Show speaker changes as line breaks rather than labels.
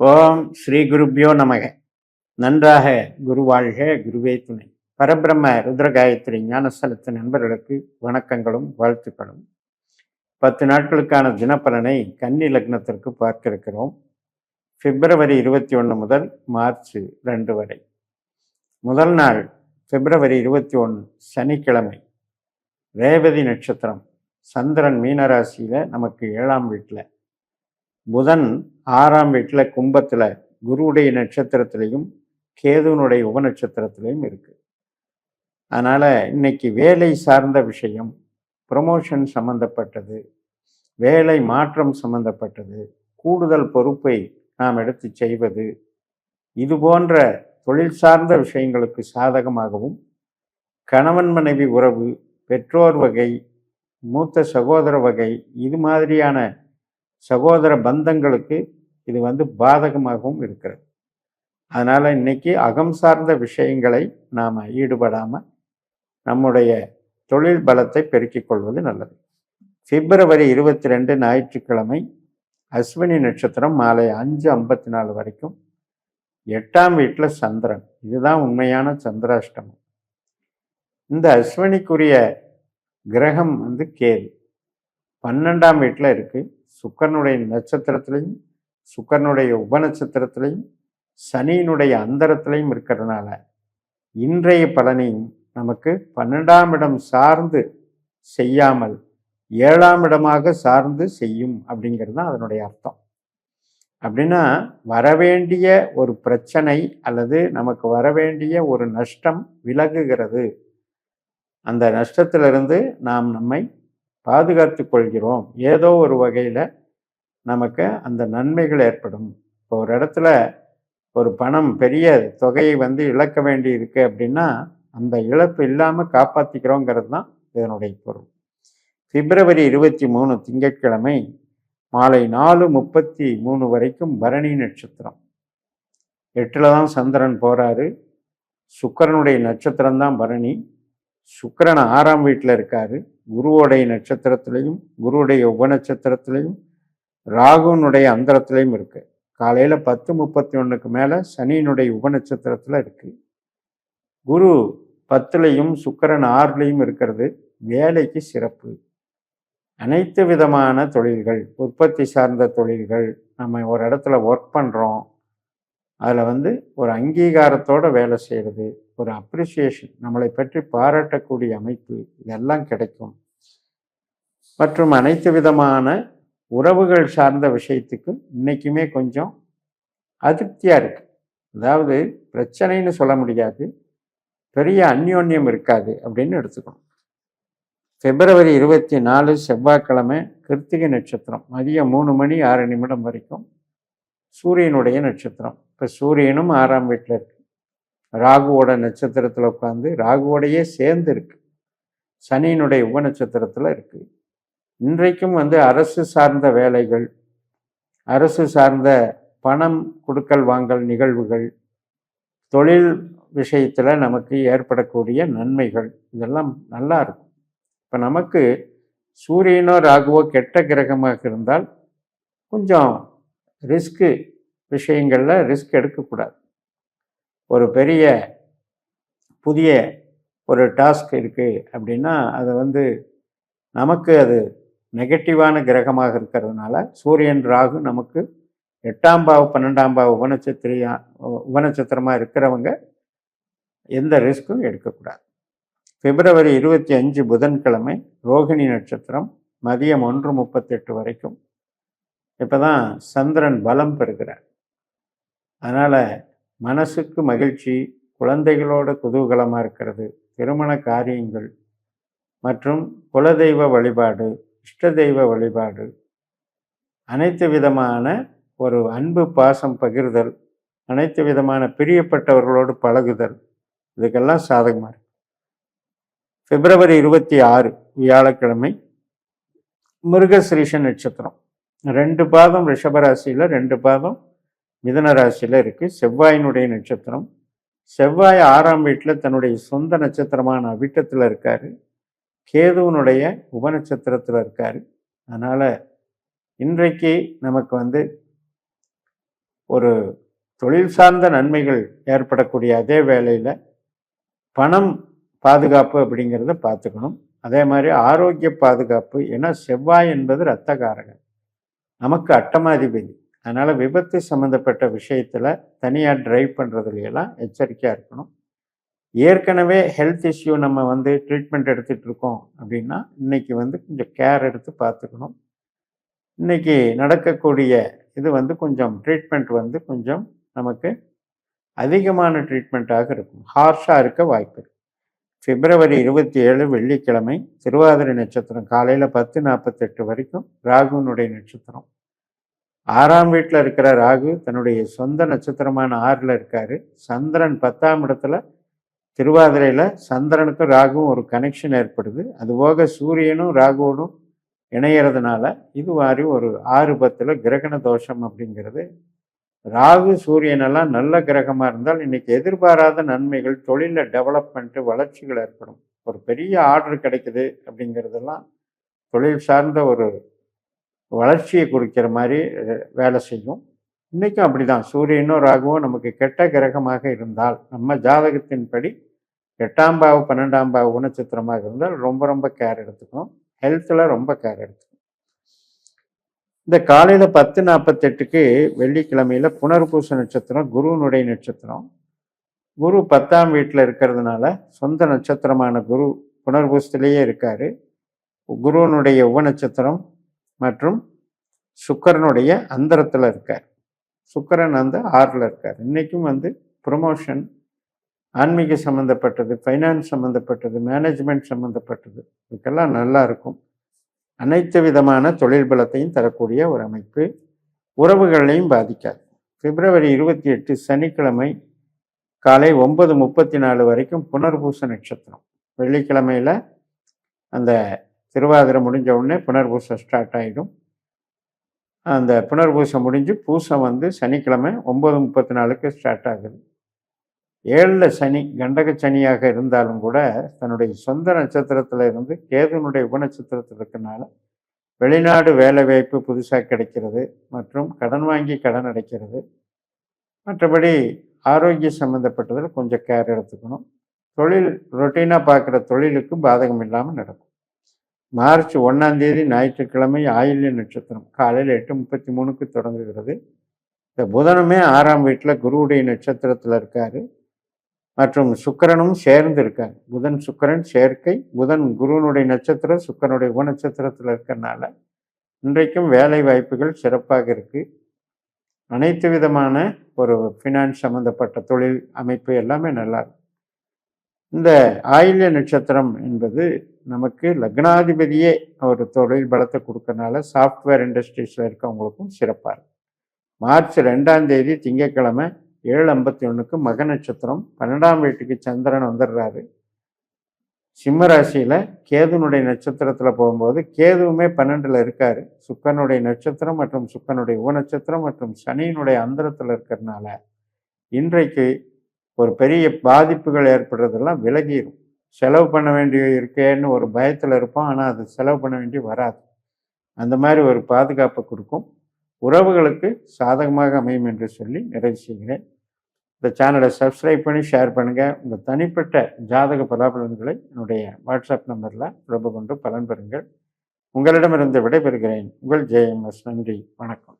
ஓம் ஸ்ரீ குருப்பியோ நமக. நன்றாக குரு வாழ்க குருவே துணை. பரபிரம்ம ருத்ரகாயத்ரி ஞானஸ்தலத்து நண்பர்களுக்கு வணக்கங்களும் வாழ்த்துக்களும். பத்து நாட்களுக்கான தினப்பலனை கன்னி லக்னத்திற்கு பார்க்க இருக்கிறோம் பிப்ரவரி இருபத்தி ஒன்று முதல் மார்ச் ரெண்டு வரை. முதல் நாள் பிப்ரவரி இருபத்தி ஒன்று சனிக்கிழமை. ரேவதி நட்சத்திரம். சந்திரன் மீனராசியில் நமக்கு ஏழாம் வீட்டில் புதன் ஆறாம் வீட்டில் கும்பத்தில் குருவுடைய நட்சத்திரத்திலையும் கேதுவனுடைய உபநட்சத்திரத்திலையும் இருக்குது அதனால் இன்னைக்கு வேலை சார்ந்த விஷயம் ப்ரமோஷன் சம்பந்தப்பட்டது வேலை மாற்றம் சம்பந்தப்பட்டது கூடுதல் பொறுப்பை நாம் எடுத்து செய்வது இது போன்ற தொழில் சார்ந்த விஷயங்களுக்கு சாதகமாகவும் கணவன் மனைவி உறவு பெற்றோர் வகை மூத்த சகோதர வகை இது மாதிரியான சகோதர பந்தங்களுக்கு இது வந்து பாதகமாகவும் இருக்கிறது. அதனால் இன்னைக்கு அகம் சார்ந்த விஷயங்களை நாம் ஈடுபடாமல் நம்முடைய தொழில் பலத்தை பெருக்கிக் கொள்வது நல்லது. பிப்ரவரி இருபத்தி ரெண்டு ஞாயிற்றுக்கிழமை அஸ்வினி நட்சத்திரம் மாலை அஞ்சு ஐம்பத்தி நாலு வரைக்கும். எட்டாம் வீட்டில் சந்திரன். இதுதான் உண்மையான சந்திராஷ்டமம். இந்த அஸ்வினிக்குரிய கிரகம் வந்து கேது. பன்னெண்டாம் வீட்டில் இருக்குது சுக்கரனுடைய நட்சத்திரத்திலையும் சுக்கரனுடைய உபநட்சத்திரத்திலையும் சனியினுடைய அந்தரத்திலையும் இருக்கிறதுனால இன்றைய பலனையும் நமக்கு பன்னெண்டாம் இடம் சார்ந்து செய்யாமல் ஏழாம் இடமாக சார்ந்து செய்யும் அப்படிங்கிறது தான் அதனுடைய அர்த்தம். அப்படின்னா வரவேண்டிய ஒரு பிரச்சனை அல்லது நமக்கு வரவேண்டிய ஒரு நஷ்டம் விலகுகிறது. அந்த நஷ்டத்திலிருந்து நாம் நம்மை பாதுகாத்து கொள்கிறோம். ஏதோ ஒரு வகையில் நமக்கு அந்த நன்மைகள் ஏற்படும். இப்போ ஒரு இடத்துல ஒரு பணம் பெரிய தொகையை வந்து இழக்க வேண்டி இருக்கு அப்படின்னா அந்த இழப்பு இல்லாமல் காப்பாற்றிக்கிறோங்கிறது தான் இதனுடைய பொருள். பிப்ரவரி இருபத்தி மூணு திங்கட்கிழமை மாலை நாலு முப்பத்தி மூணு வரைக்கும் பரணி நட்சத்திரம். எட்டில் தான் சந்திரன் போகிறாரு சுக்கரனுடைய நட்சத்திரம் தான் பரணி. சுக்கரன் ஆறாம் வீட்டில் இருக்காரு. குருவோடைய நட்சத்திரத்திலையும் குருவுடைய உபநட்சத்திரத்திலையும் ராகுனுடைய அந்தரத்துலையும் இருக்கு. காலையில் பத்து முப்பத்தி ஒன்றுக்கு மேலே சனியினுடைய உபநட்சத்திரத்தில் இருக்கு. குரு பத்துலையும் சுக்கரன் ஆறுலையும் இருக்கிறது. வேலைக்கு சிறப்பு. அனைத்து விதமான தொழில்கள் உற்பத்தி சார்ந்த தொழில்கள் நம்ம ஒரு இடத்துல ஒர்க் பண்ணுறோம் அதில் வந்து ஒரு அங்கீகாரத்தோடு வேலை செய்கிறது ஒரு அப்ரிசியேஷன் நம்மளை பற்றி பாராட்டக்கூடிய அமைப்பு இதெல்லாம் கிடைக்கும். மற்றும் அனைத்து விதமான உறவுகள் சார்ந்த விஷயத்துக்கு இன்றைக்குமே கொஞ்சம் அதிருப்தியாக இருக்கு. அதாவது பிரச்சனைன்னு சொல்ல முடியாது. பெரிய அந்யோன்யம் இருக்காது அப்படின்னு எடுத்துக்கணும். பிப்ரவரி இருபத்தி நாலு செவ்வாய்க்கிழமை கிருத்திகை நட்சத்திரம். மதியம் மூணு மணி ஆறு நிமிடம் வரைக்கும் சூரியனுடைய நட்சத்திரம். இப்போ சூரியனும் ஆறாம் வீட்டில் இருக்கு. ராகுவோட நட்சத்திரத்தில் உட்காந்து ராகுவோடையே சேர்ந்து இருக்கு. சனியினுடைய உப நட்சத்திரத்தில் இருக்கு. இன்றைக்கும் வந்து அரசு சார்ந்த வேலைகள் அரசு சார்ந்த பணம் கொடுக்கல் வாங்கல் நிகழ்வுகள் தொழில் விஷயத்தில் நமக்கு ஏற்படக்கூடிய நன்மைகள் இதெல்லாம் நல்லா இருக்கும். இப்போ நமக்கு சூரியனோ ராகுவோ கெட்ட கிரகமாக இருந்தால் கொஞ்சம் ரிஸ்க்கு விஷயங்களில் ரிஸ்க் எடுக்கக்கூடாது. ஒரு பெரிய புதிய ஒரு டாஸ்க் இருக்குது அப்படின்னா அதை வந்து நமக்கு அது நெகட்டிவான கிரகமாக இருக்கிறதுனால சூரியன் ராகு நமக்கு எட்டாம் பாவ பன்னெண்டாம் பாவ உபநட்சத்திரியா உபநட்சத்திரமாக இருக்கிறவங்க எந்த ரிஸ்க்கும் எடுக்கக்கூடாது. பிப்ரவரி இருபத்தி அஞ்சு புதன்கிழமை ரோகிணி நட்சத்திரம் மதியம் ஒன்று முப்பத்தெட்டு வரைக்கும். இப்போ தான் சந்திரன் பலம் பெறுகிறார். அதனால் மனசுக்கு மகிழ்ச்சி குழந்தைகளோட குதூகலமாக இருக்கிறது திருமண காரியங்கள் மற்றும் குலதெய்வ வழிபாடு இஷ்ட தெய்வ வழிபாடு. அனைத்து விதமான ஒரு அன்பு பாசம் பகிர்தல் அனைத்து விதமான பிரியப்பட்டவர்களோடு பழகுதல் இதுக்கெல்லாம் சாதகமாக இருக்கு. பிப்ரவரி இருபத்தி ஆறு வியாழக்கிழமை மிருகசிரீஷ நட்சத்திரம். ரெண்டு பாதம் ரிஷபராசியில் ரெண்டு பாதம் மிதன ராசியில் இருக்குது செவ்வாயினுடைய நட்சத்திரம். செவ்வாய் ஆறாம் வீட்டில் தன்னுடைய சொந்த நட்சத்திரமான அவிட்டத்தில் இருக்கார். கேதுவனுடைய உபநட்சத்திரத்தில் இருக்கார். அதனால் இன்றைக்கு நமக்கு வந்து ஒரு தொழில் சார்ந்த நன்மைகள் ஏற்படக்கூடிய அதே வேளையில் பணம் பாதுகாப்பு அப்படிங்கிறத பார்த்துக்கணும். அதே மாதிரி ஆரோக்கிய பாதுகாப்பு. ஏன்னா செவ்வாய் என்பது இரத்தகாரகன் நமக்கு அட்டமாதிபதி. அதனால் விபத்து சம்மந்தப்பட்ட விஷயத்தில் தனியாக டிரைவ் பண்ணுறதுலையெல்லாம் எச்சரிக்கையாக இருக்கணும். ஏற்கனவே ஹெல்த் இஷ்யூ நம்ம வந்து ட்ரீட்மெண்ட் எடுத்துகிட்டு இருக்கோம் அப்படின்னா இன்றைக்கி வந்து கொஞ்சம் கேர் எடுத்து பார்த்துக்கணும். இன்றைக்கி நடக்கக்கூடிய இது வந்து கொஞ்சம் ட்ரீட்மெண்ட் வந்து கொஞ்சம் நமக்கு அதிகமான ட்ரீட்மெண்ட்டாக இருக்கும். ஹார்ஷாக இருக்க வாய்ப்பு இருக்கு. பிப்ரவரி இருபத்தி ஏழு வெள்ளிக்கிழமை திருவாதிரை நட்சத்திரம் காலையில் பத்து நாற்பத்தெட்டு வரைக்கும் ராகுனுடைய நட்சத்திரம். ஆறாம் வீட்டில் இருக்கிற ராகு தன்னுடைய சொந்த நட்சத்திரமான ஆறில் இருக்கார். சந்திரன் பத்தாம் இடத்துல திருவாதிரையில் சந்திரனுக்கும் ராகுவும் ஒரு கனெக்ஷன் ஏற்படுது. அதுபோக சூரியனும் ராகுவோடும் இணையறதுனால இது மாதிரி ஒரு ஆறு பத்தில் கிரகண தோஷம் அப்படிங்கிறது. ராகு சூரியனெல்லாம் நல்ல கிரகமாக இருந்தால் இன்றைக்கி எதிர்பாராத நன்மைகள் தொழிலில் டெவலப்மெண்ட்டு வளர்ச்சிகள் ஏற்படும். ஒரு பெரிய ஆர்டர் கிடைக்குது அப்படிங்கிறதெல்லாம் தொழில் சார்ந்த ஒரு வளர்ச்சியை குறிக்கிற மாதிரி வேலை செய்யும். இன்றைக்கும் அப்படி தான் சூரியனும் ராகுவும் நமக்கு கெட்ட கிரகமாக இருந்தால் நம்ம ஜாதகத்தின்படி எட்டாம் பாவு பன்னெண்டாம் பாவு குணச்சித்திரமாக இருந்தால் ரொம்ப ரொம்ப கேர் எடுத்துக்கணும். ஹெல்த்தில் ரொம்ப கேர் எடுத்துக்கணும். இந்த காலையில் பத்து நாற்பத்தெட்டுக்கு வெள்ளிக்கிழமையில் புனர்பூச நட்சத்திரம் குருனுடைய நட்சத்திரம். குரு பத்தாம் வீட்டில் இருக்கிறதுனால சொந்த நட்சத்திரமான குரு புனர்பூசத்திலேயே இருக்கார். குருவனுடைய உப நட்சத்திரம் மற்றும் சுக்கரனுடைய அந்தரத்தில் இருக்கார். சுக்கரன் வந்து ஆறில் இருக்கார். இன்றைக்கும் வந்து ப்ரொமோஷன் ஆன்மீக சம்மந்தப்பட்டது ஃபைனான்ஸ் சம்மந்தப்பட்டது மேனேஜ்மெண்ட் சம்மந்தப்பட்டது இதுக்கெல்லாம் நல்லா இருக்கும். அனைத்து விதமான தொழில் பலத்தையும் தரக்கூடிய ஒரு அமைப்பு. உறவுகளையும் பாதிக்காது. பிப்ரவரி இருபத்தி எட்டு சனிக்கிழமை காலை ஒன்பது முப்பத்தி நாலு வரைக்கும் புனர்பூச நட்சத்திரம். வெள்ளிக்கிழமையில் அந்த திருவாதிரை முடிஞ்ச உடனே புனர்பூசம் ஸ்டார்ட் ஆகிடும் அந்த புனர்பூசம் முடிஞ்சு பூசம் வந்து சனிக்கிழமை ஒம்பது முப்பத்தி நாலுக்கு ஸ்டார்ட் ஆகுது. ஏழில் சனி கண்டக சனியாக இருந்தாலும் கூட தன்னுடைய சொந்த நட்சத்திரத்தில் இருந்து கேதுனுடைய உபநட்சத்திரத்தில் இருக்கனால வெளிநாடு வேலை வாய்ப்பு புதுசாக கிடைக்கிறது மற்றும் கடன் வாங்கி கடன் அடைக்கிறது. மற்றபடி ஆரோக்கிய சம்மந்தப்பட்டதில் கொஞ்சம் கேர் எடுத்துக்கணும். தொழில் ரொட்டீனாக பார்க்குற தொழிலுக்கும் பாதகம் இல்லாமல் நடக்கும். மார்ச் ஒன்றாம் தேதி ஞாயிற்றுக்கிழமை ஆயில்ய நட்சத்திரம் காலையில் எட்டு முப்பத்தி மூணுக்கு தொடங்குகிறது. இந்த புதனுமே ஆறாம் வீட்டில் குருவுடைய நட்சத்திரத்தில் இருக்கார். மற்றும் சுக்கரனும் சேர்ந்து இருக்கார். புதன் சுக்கரன் சேர்க்கை புதன் குருவனுடைய நட்சத்திரம் சுக்கரனுடைய உப நட்சத்திரத்தில் இருக்கிறனால இன்றைக்கும் வேலை வாய்ப்புகள் சிறப்பாக இருக்குது அனைத்து விதமான ஒரு ஃபினான்ஸ் சம்மந்தப்பட்ட தொழில் அமைப்பு எல்லாமே நல்லா இருக்கும் இந்த ஆயில்ய நட்சத்திரம் என்பது நமக்கு லக்னாதிபதியே ஒரு தொழில் பலத்தை கொடுக்கறனால சாஃப்ட்வேர் இண்டஸ்ட்ரீஸில் இருக்கவங்களுக்கும் சிறப்பாக இருக்கும் மார்ச் ரெண்டாம் தேதி திங்கட்கிழமை ஏழு ஐம்பத்தி ஒன்றுக்கு மக நட்சத்திரம். பன்னெண்டாம் வீட்டுக்கு சந்திரன் வந்துடுறாரு. சிம்ம ராசியில் கேதுனுடைய நட்சத்திரத்தில் போகும்போது கேதுவுமே பன்னெண்டில் இருக்கார். சுக்கனுடைய நட்சத்திரம் மற்றும் சுக்கனுடைய உபநட்சத்திரம் மற்றும் சனியினுடைய அந்தரத்தில் இருக்கிறதுனால இன்றைக்கு ஒரு பெரிய பாதிப்புகள் ஏற்படுறதெல்லாம் விலகிடும் செலவு பண்ண வேண்டிய இருக்கேன்னு ஒரு பயத்தில் இருப்போம். ஆனால் அது செலவு பண்ண வேண்டிய வராது. அந்த மாதிரி ஒரு பாதுகாப்பை கொடுக்கும். உறவுகளுக்கு சாதகமாக அமையும் என்று சொல்லி நிறைவு செய்கிறேன். இந்த சேனலை சப்ஸ்கிரைப் பண்ணி ஷேர் பண்ணுங்கள் உங்கள் தனிப்பட்ட ஜாதக பலாபலன்களை என்னுடைய வாட்ஸ்அப் நம்பரில் தொடர்பு கொண்டு பலன் பெறுங்கள். உங்களிடமிருந்து விடைபெறுகிறேன். உங்கள் ஜேஎம்எஸ் நன்றி. வணக்கம்.